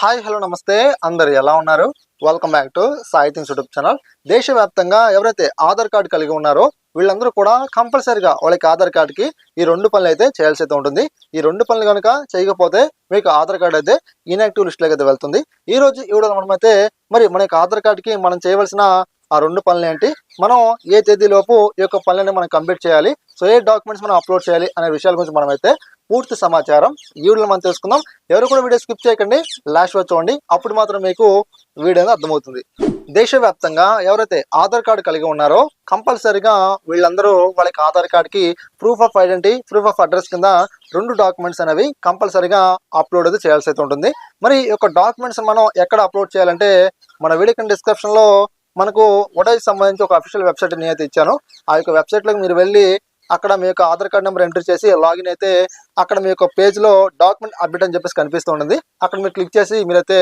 Hi hello నమస్తే. అందరు ఎలా ఉన్నారు? Welcome back to Sai YouTube channel దేశవ్యాప్తంగా ఎవరైతే ఆధార్ కార్డు కలిగి ఉన్నారో వీళ్ళందరూ కూడా కంపల్సరిగా వాళ్ళకి ఆధార్ కార్డుకి ఈ రెండు పనులు అయితే చేయాల్సి అయితే ఉంటుంది. ఈ రెండు పనులు కనుక చేయకపోతే మీకు ఆధార్ కార్డు అయితే ఇన్యాక్టివ్ లిస్ట్లోకి అయితే వెళ్తుంది. ఈ రోజు ఈ మనమైతే మరి మన యొక్క ఆధార్ కార్డుకి మనం చేయవలసిన ఆ రెండు పనులు ఏంటి? మనం ఏ తేదీలోపు ఈ యొక్క పనులని మనం కంప్లీట్ చేయాలి? సో ఏ డాక్యుమెంట్స్ మనం అప్లోడ్ చేయాలి అనే విషయాల గురించి మనం అయితే పూర్తి సమాచారం ఈ వీడియోలో మనం తెలుసుకుందాం. ఎవరు కూడా వీడియో స్కిప్ చేయకండి లాస్ట్ వరకు చూడండి. అప్పుడు మాత్రం మీకు వీడియో అర్థమవుతుంది. దేశవ్యాప్తంగా ఎవరైతే ఆధార్ కార్డు కలిగి ఉన్నారో కంపల్సరీగా వీళ్ళందరూ వాళ్ళకి ఆధార్ కార్డుకి proof of identity proof of address కింద రెండు డాక్యుమెంట్స్ అనేవి కంపల్సరీగా అప్లోడ్ అయితే చేయాల్సి అయితే ఉంటుంది. మరి ఈ యొక్క డాక్యుమెంట్స్ మనం ఎక్కడ అప్లోడ్ చేయాలంటే మన వీడియో కింద మనకు ఉడాయికి సంబంధించి ఒక అఫీషియల్ వెబ్సైట్ నేనైతే ఇచ్చాను. ఆ యొక్క వెబ్సైట్లోకి మీరు వెళ్ళి అక్కడ మీ యొక్క ఆధార్ కార్డ్ నెంబర్ ఎంటర్ చేసి లాగిన్ అయితే అక్కడ మీ యొక్క పేజ్లో డాక్యుమెంట్ అప్డేట్ అని చెప్పేసి కనిపిస్తూ ఉంటుంది. అక్కడ మీరు క్లిక్ చేసి మీరైతే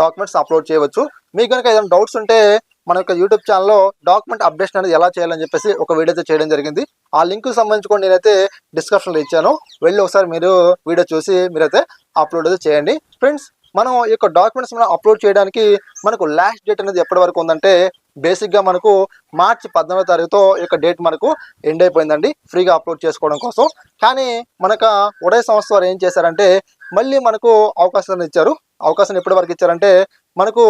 డాక్యుమెంట్స్ అప్లోడ్ చేయవచ్చు. మీకు కనుక ఏదైనా డౌట్స్ ఉంటే మన యొక్క యూట్యూబ్ ఛానల్లో డాక్యుమెంట్ అప్డేషన్ అనేది ఎలా చేయాలని చెప్పేసి ఒక వీడియో అయితే చేయడం జరిగింది. ఆ లింక్ సంబంధించి కూడా నేనైతే డిస్క్రిప్షన్లో ఇచ్చాను. వెళ్ళి ఒకసారి మీరు వీడియో చూసి మీరైతే అప్లోడ్ అయితే చేయండి. ఫ్రెండ్స్ మనం ఈ యొక్క డాక్యుమెంట్స్ మనం అప్లోడ్ చేయడానికి మనకు లాస్ట్ డేట్ అనేది ఎప్పటి వరకు ఉందంటే బేసిక్గా మనకు మార్చి పద్నాలుగో తారీఖుతో యొక్క డేట్ మనకు ఎండ్ అయిపోయిందండి. ఫ్రీగా అప్లోడ్ చేసుకోవడం కోసం. కానీ మనకు ఉడయ సంస్థ వారు ఏం చేశారంటే మళ్ళీ మనకు అవకాశాన్ని ఇచ్చారు. అవకాశం ఎప్పటి వరకు ఇచ్చారంటే మనకు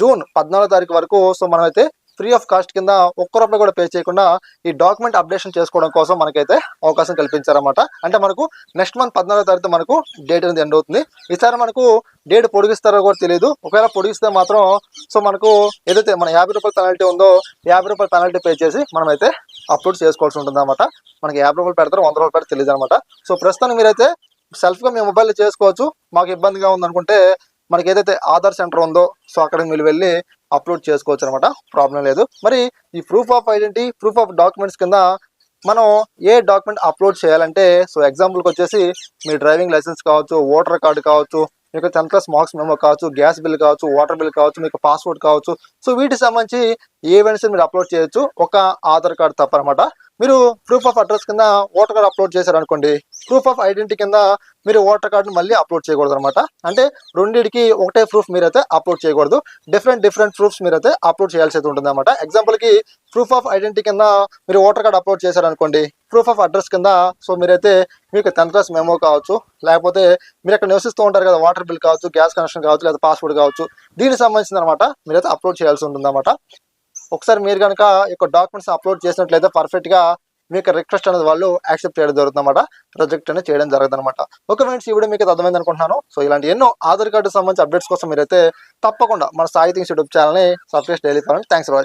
జూన్ పద్నాలుగో తారీఖు వరకు సో మనమైతే ఫ్రీ ఆఫ్ కాస్ట్ కింద ఒక్క రూపాయి కూడా పే చేయకుండా ఈ డాక్యుమెంట్ అప్డేషన్ చేసుకోవడం కోసం మనకైతే అవకాశం కల్పించారన్నమాట. అంటే మనకు నెక్స్ట్ మంత్ పద్నాలుగో తారీఖు మనకు డేట్ అనేది ఎండ్ అవుతుంది. ఈసారి మనకు డేట్ పొడిగిస్తారో కూడా తెలియదు. ఒకవేళ పొడిగిస్తే మాత్రం సో మనకు ఏదైతే మన యాభై రూపాయల పెనాల్టీ ఉందో యాభై రూపాయల పెనాల్టీ పే చేసి మనమైతే అప్లోడ్ చేసుకోవాల్సి ఉంటుంది అనమాట మనకి యాభై రూపాయలు పెడతారు వంద రూపాయలు పెడతారు తెలియదు అనమాట సో ప్రస్తుతానికి మీరైతే సెల్ఫ్గా మీ మొబైల్లో చేసుకోవచ్చు. మాకు ఇబ్బందిగా ఉందనుకుంటే మనకి ఏదైతే ఆధార్ సెంటర్ ఉందో సో అక్కడికి మీరు వెళ్ళి అప్లోడ్ చేసుకోవచ్చు అనమాట. ప్రాబ్లం లేదు. మరి ఈ proof of identity proof of documents కింద మనం ఏ డాక్యుమెంట్ అప్లోడ్ చేయాలంటే సో ఎగ్జాంపుల్కి వచ్చేసి మీ డ్రైవింగ్ లైసెన్స్ కావచ్చు ఓటర్ కార్డు కావచ్చు మీకు టెన్త్ క్లాస్ మార్క్స్ మెమో కావచ్చు గ్యాస్ బిల్ కావచ్చు వాటర్ బిల్ కావచ్చు మీకు పాస్పోర్ట్ కావచ్చు. సో వీటికి సంబంధించి ఈవెంట్స్ మీరు అప్లోడ్ చేయొచ్చు? ఒక ఆధార్ కార్డు తప్ప అనమాట మీరు ప్రూఫ్ ఆఫ్ అడ్రస్ కింద ఓటర్ కార్డు అప్లోడ్ చేశారు అనుకోండి ప్రూఫ్ ఆఫ్ ఐడెంటిటీ కింద మీరు ఓటర్ కార్డుని మళ్ళీ అప్లోడ్ చేయకూడదు అనమాట అంటే రెండింటికి ఒకటే ప్రూఫ్ మీరైతే అప్లోడ్ చేయకూడదు. డిఫరెంట్ డిఫరెంట్ ప్రూఫ్స్ మీరైతే అప్లోడ్ చేయాల్సి అయితే ఉంటుంది అనమాట ఎగ్జాంపుల్కి ప్రూఫ్ ఆఫ్ ఐడెంటిటీ కింద మీరు ఓటర్ కార్డు అప్లోడ్ చేశారు అనుకోండి ప్రూఫ్ ఆఫ్ అడ్రస్ కింద సో మీరైతే మీకు టెన్త్ క్లాస్ మెమో కావచ్చు లేకపోతే మీరు అక్కడ నివసిస్తూ ఉంటారు కదా వాటర్ బిల్ కావచ్చు గ్యాస్ కనెక్షన్ కావచ్చు లేదా పాస్పోర్ట్ కావచ్చు దీనికి సంబంధించిన అనమాట మీరైతే అప్లోడ్ చేయాల్సి ఉంటుందన్నమాట. ఒకసారి మీరు కనుక యొక్క డాక్యుమెంట్స్ అప్లోడ్ చేసినట్లయితే పర్ఫెక్ట్గా మీకు రిక్వెస్ట్ అనేది వాళ్ళు యాక్సెప్ట్ చేయడం జరుగుతుంది అనమాట రిజెక్ట్ అనేది చేయడం జరుగుతుంది అనమాట ఒక ఫ్రెండ్స్ ఈ వీడియో మీకు అర్థమైంది అనుకుంటున్నాను. సో ఇలాంటి ఎన్నో ఆధార్ కార్డు సంబంధించి అప్డేట్స్ కోసం మీరైతే తప్పకుండా మన సాహిత్యం యూట్యూబ్ ఛానల్ని subscribe daily thanks for watching